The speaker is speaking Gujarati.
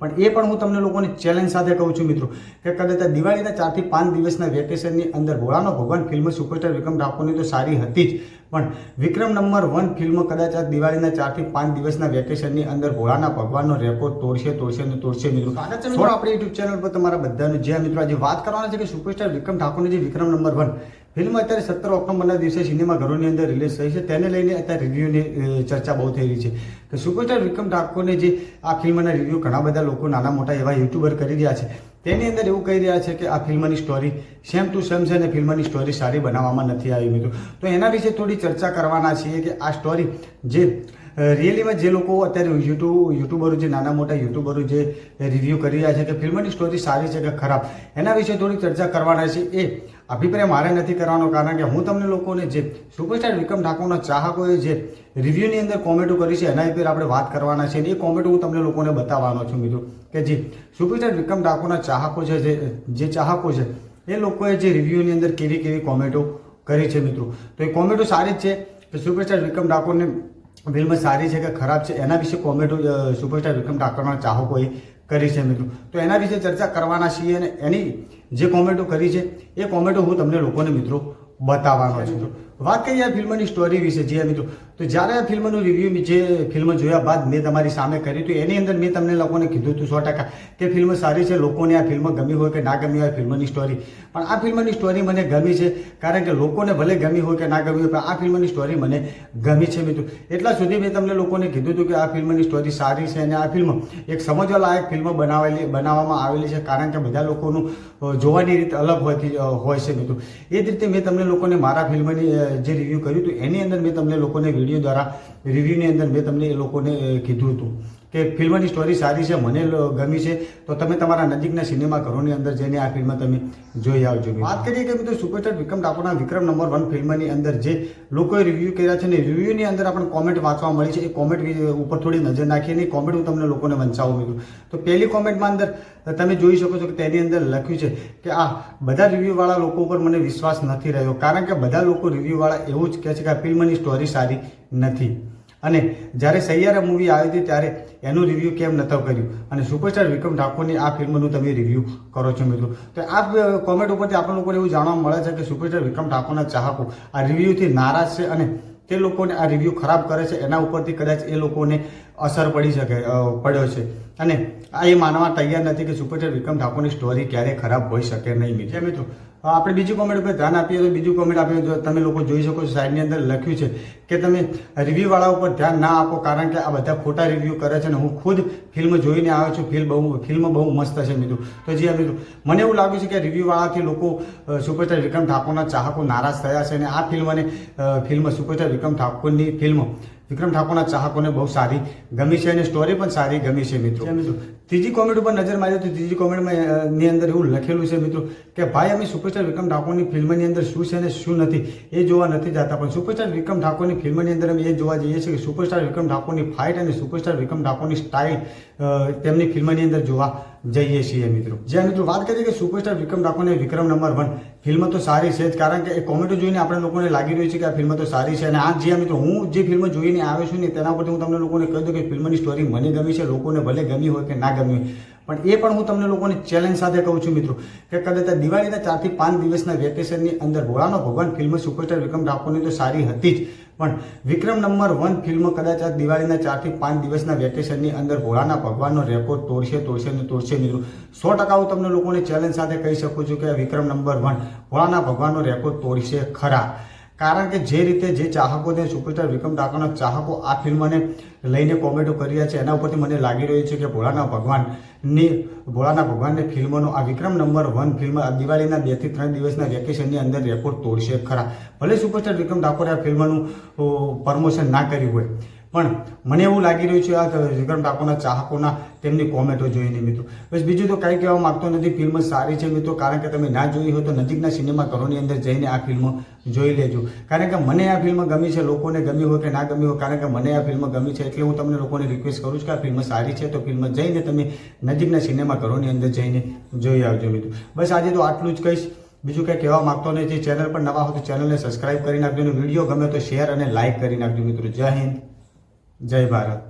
પણ એ પણ હું તમને લોકોની ચેલેન્જ સાથે કહું છું મિત્રો કે કદાચ દિવાળીના ચારથી પાંચ દિવસના વેકેશનની અંદર ભોળાનો ભગવાન ફિલ્મ સુપરસ્ટાર વિક્રમ ઠાકોરની તો સારી હતી જ. પણ વિક્રમ નંબર વન ફિલ્મ કદાચ આ દિવાળીના ચારથી પાંચ દિવસના વેકેશનની અંદર ભોળાના ભગવાનનો રેકોર્ડ તોડશે તોડશે ને તોડશે મિત્રો. આપણે આપણી યુટ્યુબ ચેનલ પર તમારા બધાનું જે મિત્રો આજે વાત કરવાના છે કે સુપરસ્ટાર વિક્રમ ઠાકોરની જે વિક્રમ નંબર વન ફિલ્મ અત્યારે સત્તર ઓક્ટોબરના દિવસે સિનેમાઘરોની અંદર રિલીઝ થઈ છે. તેને લઈને અત્યારે રિવ્યૂની ચર્ચા બહુ થઈ રહી છે. કે સુપરસ્ટાર વિક્રમ ઠાકોરને જે આ ફિલ્મના રિવ્યૂ ઘણા બધા લોકો નાના મોટા એવા યુટ્યુબર કરી રહ્યા છે. તેની અંદર એવું કહી રહ્યા છે કે આ ફિલ્મની સ્ટોરી સેમ ટુ સેમ છે અને ફિલ્મની સ્ટોરી સારી બનાવવામાં નથી આવી મિત્રો. તો એના વિશે થોડી ચર્ચા કરવાના છીએ કે આ સ્ટોરી જે રિયલીમાં જે લોકો અત્યારે યુટ્યુબ યુટ્યુબરો જે નાના મોટા યુટ્યુબરો જે રિવ્યૂ કરી રહ્યા છે કે ફિલ્મની સ્ટોરી સારી છે કે ખરાબ, એના વિશે થોડી ચર્ચા કરવાના છે. એ અભિપ્રાય મારે નથી કરવાનો કારણ કે હું તમને લોકોને જે સુપરસ્ટાર વિક્રમ ઠાકોરના ચાહકોએ જે રિવ્યૂની અંદર કોમેન્ટો કરી છે, એના ઉપર આપણે વાત કરવાના છે અને એ કોમેન્ટો હું તમને લોકોને બતાવવાનો છું મિત્રો. કે જે સુપરસ્ટાર વિક્રમ ઠાકોરના ચાહકો છે, જે ચાહકો છે, એ લોકોએ જે રિવ્યૂની અંદર કેવી કેવી કોમેન્ટો કરી છે મિત્રો. તો એ કોમેન્ટો સારી જ છે કે સુપરસ્ટાર વિક્રમ ઠાકોરને ફિલ્મ સારી છે કે ખરાબ છે, એના વિશે કોમેન્ટો સુપરસ્ટાર વિક્રમ ઠાકોરના ચાહકોએ કરી છે મિત્રો. તો એના વિશે ચર્ચા કરવાના છીએ અને એની જે કોમેન્ટો કરી છે, એ કોમેન્ટો હું તમને લોકોને મિત્રો બતાવવાનો છું. વાત કરીએ આ ફિલ્મની સ્ટોરી વિશે, જે મિત્રો. તો જ્યારે આ ફિલ્મનું રિવ્યૂ જે ફિલ્મ જોયા બાદ મેં તમારી સામે કર્યું હતું, એની અંદર મેં તમને લોકોને કીધું હતું સો ટકા કે ફિલ્મ સારી છે, લોકોને આ ફિલ્મ ગમી હોય કે ના ગમી હોય ફિલ્મની સ્ટોરી પણ આ ફિલ્મની સ્ટોરી મને ગમી છે, કારણ કે લોકોને ભલે ગમી હોય કે ના ગમી હોય, પણ આ ફિલ્મની સ્ટોરી મને ગમી છે, મિત્રો. એટલા સુધી મેં તમને લોકોને કીધું હતું કે આ ફિલ્મની સ્ટોરી સારી છે અને આ ફિલ્મ એક સમજવા લાયક ફિલ્મ બનાવેલી બનાવવામાં આવેલી છે, કારણ કે બધા લોકોનું જોવાની રીત અલગ હોતી હોય છે, મિત્રો. એ જ રીતે મેં તમને લોકોને મારા ફિલ્મની જે રિવ્યૂ કર્યું હતું, એની અંદર મેં તમને લોકોને વીડિયો દ્વારા રિવ્યૂની અંદર મેં તમને એ લોકોને કીધું હતું. કે ફિલ્મની સ્ટોરી સારી છે, મને ગમી છે, તો તમે તમારા નજીકના સિનેમા ઘરોની અંદર જઈને આ ફિલ્મ તમે જોઈ આવજો વાત કરીએ કે મિત્રો સુપરસ્ટાર વિક્રમ ઠાકોરના વિક્રમ નંબર વન ફિલ્મની અંદર જે લોકોએ રિવ્યૂ કર્યા છે ને રિવ્યૂની અંદર આપણને કોમેન્ટ વાંચવા મળી છે. એ કોમેન્ટ ઉપર થોડી નજર નાખીએ ને કોમેન્ટ હું તમને લોકોને વંચાવું મિત્રો. તો પહેલી કોમેન્ટમાં અંદર તમે જોઈ શકો છો કે તેની અંદર લખ્યું છે કે આ બધા રિવ્યૂવાળા લોકો ઉપર મને વિશ્વાસ નથી રહ્યો. કારણ કે બધા લોકો રિવ્યૂવાળા એવું જ કહે છે કે આ ફિલ્મની સ્ટોરી સારી નથી. અને જ્યારે સૈયારા મૂવી આવી હતી ત્યારે એનું રિવ્યૂ કેમ નતો કર્યું. અને સુપરસ્ટાર વિક્રમ ઠાકોરની આ ફિલ્મનું તમે રિવ્યૂ કરો છો મિત્રો. તો આ કોમેન્ટ ઉપરથી આપણે લોકોને એવું જાણવા મળે છે કે સુપરસ્ટાર વિક્રમ ઠાકોરના ચાહકો આ રિવ્યૂથી નારાજ છે અને તે લોકોને આ રિવ્યૂ ખરાબ કરે છે. એના ઉપરથી કદાચ એ લોકોને અસર પડી શકે પડ્યો છે. અને આ એ માનવા તૈયાર નથી કે સુપરસ્ટાર વિક્રમ ઠાકોરની સ્ટોરી ક્યારેય ખરાબ હોઈ શકે નહીં. મિત્રો મિત્રો આપણે બીજી કોમેન્ટ ઉપર ધ્યાન આપીએ તો બીજું કોમેન્ટ આપીએ તો તમે લોકો જોઈ શકો છો, સાઈડની અંદર લખ્યું છે કે તમે રિવ્યૂવાળા ઉપર ધ્યાન ના આપો કારણ કે આ બધા ખોટા રિવ્યૂ કરે છે અને હું ખુદ ફિલ્મ જોઈને આવ્યો છું ફિલ્મ બહુ ફિલ્મ બહુ મસ્ત છે મિત્રો. તો જી મિત્રો, મને એવું લાગ્યું છે કે રિવ્યૂવાળાથી લોકો સુપરસ્ટાર વિક્રમ ઠાકોરના ચાહકો નારાજ થયા છે અને આ ફિલ્મને અને ફિલ્મ સુપરસ્ટાર વિક્રમ ઠાકોરની ફિલ્મ વિક્રમ ઠાકોરના ચાહકોને બહુ સારી ગમી છે અને સ્ટોરી પણ સારી ગમી છે મિત્રો. મિત્રો. ત્રીજી કોમેન્ટ ઉપર નજર મારી તો ત્રીજી કોમેન્ટમાં ની અંદર એવું લખેલું છે મિત્રો કે ભાઈ અમે સુપરસ્ટાર વિક્રમ ઠાકોરની ફિલ્મની અંદર શું છે અને શું નથી? એ જોવા નથી જતા પણ સુપરસ્ટાર વિક્રમ ઠાકોરની ફિલ્મની અંદર અમે એ જોવા જઈએ છીએ કે સુપરસ્ટાર વિક્રમ ઠાકોરની ફાઇટ અને સુપરસ્ટાર વિક્રમ ઠાકોરની સ્ટાઇલ તેમની ફિલ્મની અંદર જોવા જઈએ છીએ મિત્રો. જ્યાં મિત્રો વાત કરીએ કે સુપરસ્ટાર વિક્રમ ઠાકોરની વિક્રમ નંબર વન, ફિલ્મ તો સારી છે જ, કારણ કે એ કોમેન્ટો જોઈને આપણે લોકોને લાગી રહ્યું છે કે આ ફિલ્મ તો સારી છે. અને આ જે મિત્રો, હું જે ફિલ્મ જોઈને આવ્યો છું ને તેના પરથી હું તમને લોકોને કહી દઉં કે ફિલ્મની સ્ટોરી મને ગમી છે, લોકોને ભલે ગમી હોય કે ના ગમી હોય. પણ એ પણ હું તમને લોકોને ચેલેન્જ સાથે કહું છું મિત્રો, કે કદાચ દિવાળીના ચારથી પાંચ દિવસના વેકેશનની અંદર ભોળાનો ભગવાન ફિલ્મ સુપરસ્ટાર વિક્રમ ઠાકોરની તો સારી હતી જ. પણ વિક્રમ નંબર વન ફિલ્મ કદાચ આ દિવાળીના ચારથી પાંચ દિવસના વેકેશનની અંદર ભોળાના ભગવાનનો રેકોર્ડ તોડશે તોડશે ને તોડશે મિત્રો સો ટકા હું તમને લોકોને ચેલેન્જ સાથે કહી શકું છું કે વિક્રમ નંબર વન ભોળાના ભગવાનનો રેકોર્ડ તોડશે ખરા. કારણ કે જે રીતે જે ચાહકો છે સુપરસ્ટાર વિક્રમ ઠાકોરના ચાહકો આ ફિલ્મને લઈને કોમેન્ટો કરી રહ્યા છે, એના ઉપરથી મને લાગી રહ્યું છે કે ભોળાના ભગવાનની ભોળાના ભગવાનની ફિલ્મનો આ વિક્રમ નંબર વન ફિલ્મ દિવાળીના બેથી ત્રણ દિવસના વેકેશનની અંદર રેકોર્ડ તોડશે ખરા. ભલે સુપરસ્ટાર વિક્રમ ઠાકોરે આ ફિલ્મનું પ્રમોશન ના કર્યું હોય પણ મને એવું લાગી રહ્યું છે આ વિક્રમ ઠાકોરના ચાહકોના તેમની કોમેન્ટો જોઈને મિત્રો. બસ બીજું તો કાંઈ કહેવા માંગતો નથી ફિલ્મ સારી છે મિત્રો, કારણ કે તમે ના જોઈ હોય તો નજીકના સિનેમા ઘરોની અંદર જઈને આ ફિલ્મ જોઈ લેજો. કારણ કે મને આ ફિલ્મ ગમી છે, લોકોને ગમી હોય કે ના ગમી હોય, કારણ કે મને આ ફિલ્મ ગમી છે, એટલે હું તમને લોકોને રિક્વેસ્ટ કરું છું કે આ ફિલ્મ સારી છે તો ફિલ્મ જઈને તમે નજીકના સિનેમા ઘરોની અંદર જઈને જોઈ આવજો મિત્રો. બસ આજે તો આટલું જ કહીશ. બીજું કંઈ કહેવા માંગતો નથી, ચેનલ પર નવા હો તો ચેનલને સબસ્ક્રાઇબ કરી નાખજો અને વીડિયો ગમે તો શેર અને લાઇક કરી નાખજો મિત્રો. જય હિન્દ. જય ભારત.